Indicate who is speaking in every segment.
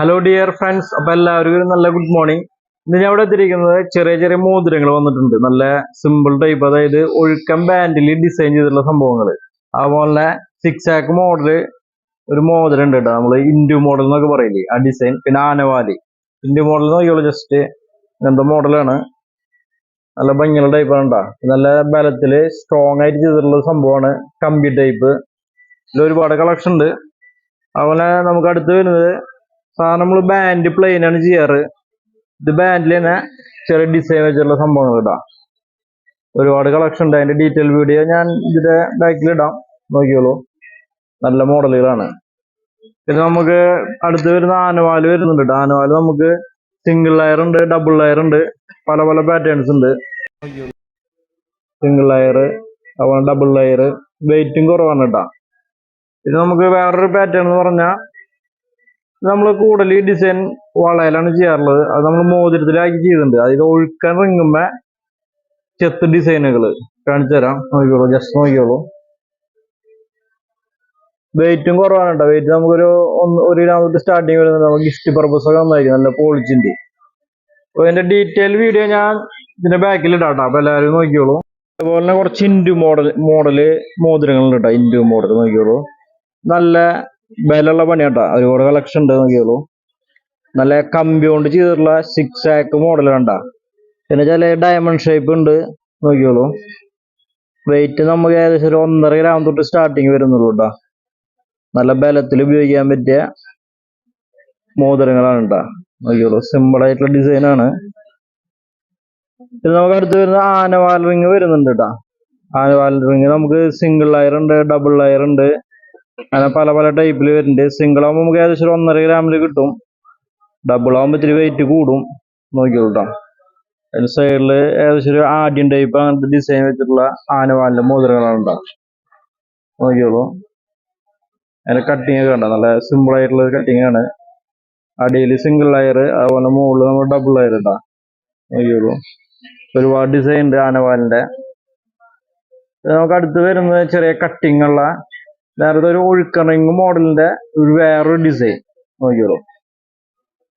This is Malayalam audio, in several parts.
Speaker 1: ഹലോ ഡിയർ ഫ്രണ്ട്സ് അപ്പൊ എല്ലാവർക്കും നല്ല ഗുഡ് മോർണിംഗ് ഇന്ന് ഞാൻ ഇവിടെ എത്തിയിരിക്കുന്നത് ചെറിയ ചെറിയ മോതിരങ്ങൾ വന്നിട്ടുണ്ട്. നല്ല സിമ്പിൾ ടൈപ്പ് അതായത് ഒഴുക്കം ബാൻഡിൽ ഡിസൈൻ ചെയ്തിട്ടുള്ള സംഭവങ്ങൾ അതുപോലെ സിക്സ് ആക്ക് മോഡൽ ഒരു മോതിരം ഉണ്ട് കേട്ടോ. നമ്മൾ ഇൻഡു മോഡൽ എന്നൊക്കെ പറയില്ലേ? ആ ഡിസൈൻ പിന്നെ ആനവാലി. ഇൻഡു മോഡൽ നോക്കിയോളൂ ജസ്റ്റ് ഇങ്ങനത്തെ മോഡലാണ് നല്ല ഭംഗിയുള്ള ടൈപ്പാണ് കേട്ടോ. നല്ല ബലത്തിൽ സ്ട്രോങ് ആയിട്ട് ചെയ്തിട്ടുള്ള സംഭവമാണ്. കമ്പി ടൈപ്പ് ഇതിൽ ഒരുപാട് കളക്ഷൻ ഉണ്ട്. അതുപോലെ നമുക്ക് അടുത്ത് വരുന്നത് സാധാരണ നമ്മൾ ബാൻഡ് പ്ലെയിൻ ആണ് ചെയ്യാറ്. ഇത് ബാൻഡിൽ തന്നെ ചെറിയ ഡിസൈൻ വെച്ചിട്ടുള്ള സംഭവങ്ങൾ ഇടാം. ഒരുപാട് കളക്ഷൻ ഉണ്ട്. അതിന്റെ ഡീറ്റെയിൽ വീഡിയോ ഞാൻ ഇതിന്റെ ബാക്കിൽ ഇടാം. നോക്കിയോളൂ നല്ല മോഡലുകളാണ് പിന്നെ നമുക്ക് അടുത്ത് വരുന്ന ആനവാൽ വരുന്നുണ്ട്. ആനവാൽ നമുക്ക് സിംഗിൾ ലയർ ഉണ്ട് ഡബിൾ ലയർ ഉണ്ട്. പല പല പാറ്റേൺസ് ഉണ്ട്. സിംഗിൾ ലയർ അതുപോലെ ഡബിൾ ലയർ വെയിറ്റും കുറവാണ് കേട്ടോ ഇത് നമുക്ക് വേറൊരു പാറ്റേൺ എന്ന് പറഞ്ഞാൽ നമ്മൾ കൂടുതൽ ഡിസൈൻ വളയിലാണ് ചെയ്യാറുള്ളത്. അത് നമ്മൾ മോതിരത്തിലാക്കി ചെയ്യുന്നുണ്ട് അതായത് ഒഴുക്കാൻ ഇറങ്ങുമ്പോ ചെത്ത് ഡിസൈനുകൾ കാണിച്ചു തരാം. നോക്കിയോളൂ ജസ്റ്റ് നോക്കിയോളൂ വെയിറ്റും കുറവാണ് കേട്ടോ വെയിറ്റ് നമുക്കൊരു ഒന്ന് ഒരു ഗ്രാമത്തിൽ സ്റ്റാർട്ടിങ് വരുന്നത് നമുക്ക് ഗിഫ്റ്റ് പർപ്പസ് ഒക്കെ നന്നായിരിക്കും നല്ല പോളിച്ചിന്റെ അപ്പൊ അതിന്റെ ഡീറ്റെയിൽ വീഡിയോ ഞാൻ ഇതിന്റെ ബാക്കിൽ ഇടാം അപ്പൊ എല്ലാവരും നോക്കിയോളൂ അതുപോലെ തന്നെ കുറച്ച് ഇൻഡു മോഡൽ മോഡൽ മോതിരങ്ങളുണ്ട് കേട്ടോ ഇൻഡു മോഡൽ നോക്കിയോളൂ നല്ല ബലമുള്ള പണിയാട്ടാ. ഒരുപാട് കളക്ഷൻ ഉണ്ട് നോക്കിയോളൂ നല്ല കമ്പി കൊണ്ട് ചെയ്തിട്ടുള്ള സിക്സ് ആക്ക് മോഡൽ കണ്ട. പിന്നെ ചില ഡയമണ്ട് ഷേപ്പ് ഉണ്ട് നോക്കിയോളൂ വെയിറ്റ് നമുക്ക് ഏകദേശം ഒരു ഒന്നര ഗ്രാം തൊട്ട് സ്റ്റാർട്ടിങ് വരുന്നുള്ളൂ കേട്ടോ. നല്ല ബലത്തിൽ ഉപയോഗിക്കാൻ പറ്റിയ മോതിരങ്ങളാണ് കേട്ടോ. നോക്കിയോളൂ സിമ്പിൾ ആയിട്ടുള്ള ആണ്. ഇത് നമുക്ക് അടുത്ത് വരുന്ന ആനവാൽ റിങ് വരുന്നുണ്ട് കേട്ടോ. ആനവാൽ റിങ് നമുക്ക് സിംഗിൾ ലയർ ഉണ്ട് ഡബിൾ ലയർ ഉണ്ട്. അങ്ങനെ പല പല ടൈപ്പിൽ വരുന്നുണ്ട്. സിംഗിൾ ആകുമ്പോൾ നമുക്ക് ഏകദേശം ഒരു ഒന്നര ഗ്രാമിൽ കിട്ടും. ഡബിൾ ആകുമ്പോൾ ഇത്തിരി വെയിറ്റ് കൂടും. നോക്കിയോളൂ കേട്ടോ അതിന് സൈഡിൽ ഏകദേശം ഒരു ആദ്യം ടൈപ്പ് അങ്ങനത്തെ ഡിസൈൻ വെച്ചിട്ടുള്ള ആനവാലിന്റെ മോതിരങ്ങളാണ് ഉണ്ടാവും നോക്കിയോളൂ അതിന്റെ കട്ടിങ് ഒക്കെ കണ്ടോ? നല്ല സിമ്പിൾ ആയിട്ടുള്ള കട്ടിങ് ആണ്. അടിയിൽ സിംഗിൾ ലയർ അതുപോലെ മുകളിൽ നമ്മൾ ഡബിൾ ലയർ ഉണ്ടാവും നോക്കിയോളൂ ഒരുപാട് ഡിസൈൻ ഉണ്ട് ആനവാലിന്റെ. ഇത് നമുക്ക് അടുത്ത് വരുന്നത് ചെറിയ കട്ടിങ് ഉള്ള നേരത്തെ ഒരു ഒഴുക്കണിങ് മോഡലിന്റെ ഒരു വേറൊരു ഡിസൈൻ നോക്കിയോളൂ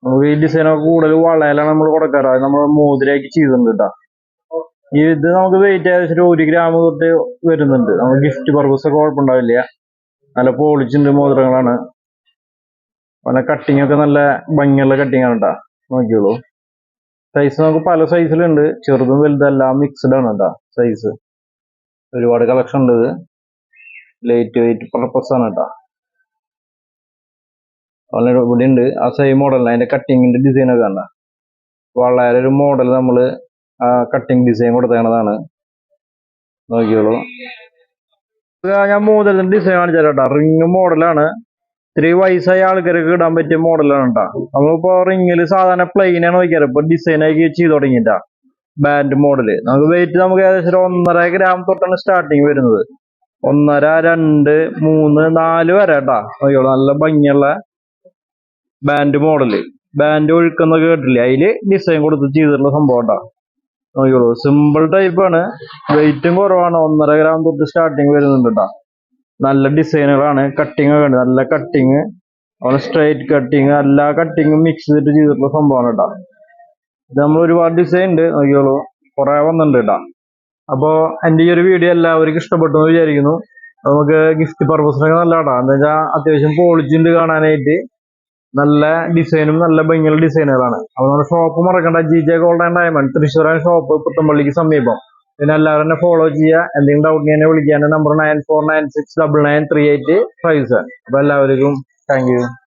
Speaker 1: നമുക്ക് ഈ ഡിസൈൻ ഒക്കെ കൂടുതൽ വളയിലാണ് നമ്മൾ കൊടുക്കാറ്. അത് നമ്മൾ മോതിരാക്കി ചെയ്തിട്ടുണ്ട് കേട്ടോ. ഇത് നമുക്ക് വെയിറ്റ് ഏകദേശം ഒരു ഗ്രാം തൊട്ട് വരുന്നുണ്ട്. നമുക്ക് ഗിഫ്റ്റ് പർപ്പസ് ഒക്കെ കുഴപ്പമുണ്ടാവില്ല. നല്ല പോളിച്ചുണ്ട് മോതിരങ്ങളാണ്. നല്ല കട്ടിങ് ഒക്കെ നല്ല ഭംഗിയുള്ള കട്ടിങ് ആണ് കേട്ടോ. നോക്കിയോളൂ സൈസ് നമുക്ക് പല സൈസിലുണ്ട് ചെറുതും വലുതല്ല മിക്സ്ഡ് ആണ് കേട്ടോ സൈസ് ഒരുപാട് കളക്ഷൻ ഉണ്ട് ലൈറ്റ് വെയിറ്റ് പർപ്പസ് ആണ് കേട്ടോ വളരെ ഇവിടെ ഉണ്ട് ആ സെയിം മോഡലിന് അതിന്റെ കട്ടിങ്ങിന്റെ ഡിസൈൻ ഒക്കെ കണ്ട. വളരെ ഒരു മോഡൽ നമ്മൾ ആ കട്ടിങ് ഡിസൈൻ കൊടുത്തേണതാണ് നോക്കിയോളൂ ഞാൻ മോഡലിന്റെ ഡിസൈൻ കാണിച്ചു തരാം കേട്ടോ റിങ് മോഡലാണ് ഇത്തിരി വയസ്സായ ആൾക്കാർക്ക് ഇടാൻ പറ്റിയ മോഡലാണ് കേട്ടോ നമ്മളിപ്പോ റിങ്ങിൽ സാധാരണ പ്ലെയിൻ ആണ് നോക്കിയാൽ ഇപ്പൊ ഡിസൈൻ ആയി ചെയ്ത് തുടങ്ങിയിട്ടാ. ബാൻഡ് മോഡൽ നമുക്ക് വെയിറ്റ് നമുക്ക് ഏകദേശം ഒന്നര ഗ്രാം തൊട്ടാണ് സ്റ്റാർട്ടിങ് വരുന്നത്. ഒന്നര രണ്ട് മൂന്ന് നാല് വരെ കേട്ടാ നോക്കിയോളൂ നല്ല ഭംഗിയുള്ള ബാൻഡ് മോഡൽ ബാൻഡ് ഒഴുക്കുന്ന കേട്ടില്ലേ അതിൽ ഡിസൈൻ കൊടുത്ത് ചെയ്തിട്ടുള്ള സംഭവം കേട്ടോ നോക്കിയോളൂ സിമ്പിൾ ടൈപ്പ് ആണ്. വെയിറ്റും കുറവാണ്. ഒന്നര ഗ്രാം തൊട്ട് സ്റ്റാർട്ടിങ് വരുന്നുണ്ട് കേട്ടോ നല്ല ഡിസൈനുകളാണ് കട്ടിങ് ഒക്കെ നല്ല കട്ടിങ് അതുപോലെ സ്ട്രൈറ്റ് കട്ടിങ് എല്ലാ കട്ടിങ്ങും മിക്സ് ചെയ്തിട്ട് ചെയ്തിട്ടുള്ള സംഭവമാണ് കേട്ടോ ഇത് നമ്മൾ ഒരുപാട് ഡിസൈൻ ഉണ്ട്. നോക്കിയോളൂ കുറെ വന്നിട്ടുണ്ട് കേട്ടോ അപ്പോ എന്റെ ഈ ഒരു വീഡിയോ എല്ലാവർക്കും ഇഷ്ടപ്പെട്ടു എന്ന് വിചാരിക്കുന്നു. നമുക്ക് ഗിഫ്റ്റ് പർപ്പസിനൊക്കെ നല്ല കേട്ടോ എന്താ വെച്ചാൽ അത്യാവശ്യം പോളിച്ചിണ്ട് കാണാനായിട്ട്. നല്ല ഡിസൈനും നല്ല ഭംഗിയുള്ള ഡിസൈനുകളാണ് അപ്പൊ നമ്മുടെ ഷോപ്പ് മറക്കണ്ട. G J gold and diamond തൃശ്ശൂരാൻ shop പുത്തമ്പള്ളിക്ക് സമീപം. പിന്നെ എല്ലാവരും എന്നെ ഫോളോ ചെയ്യുക. എന്തെങ്കിലും ഡൗട്ട് എന്നെ വിളിക്കാൻ number nine four nine six double nine three eight five seven അപ്പൊ എല്ലാവർക്കും താങ്ക്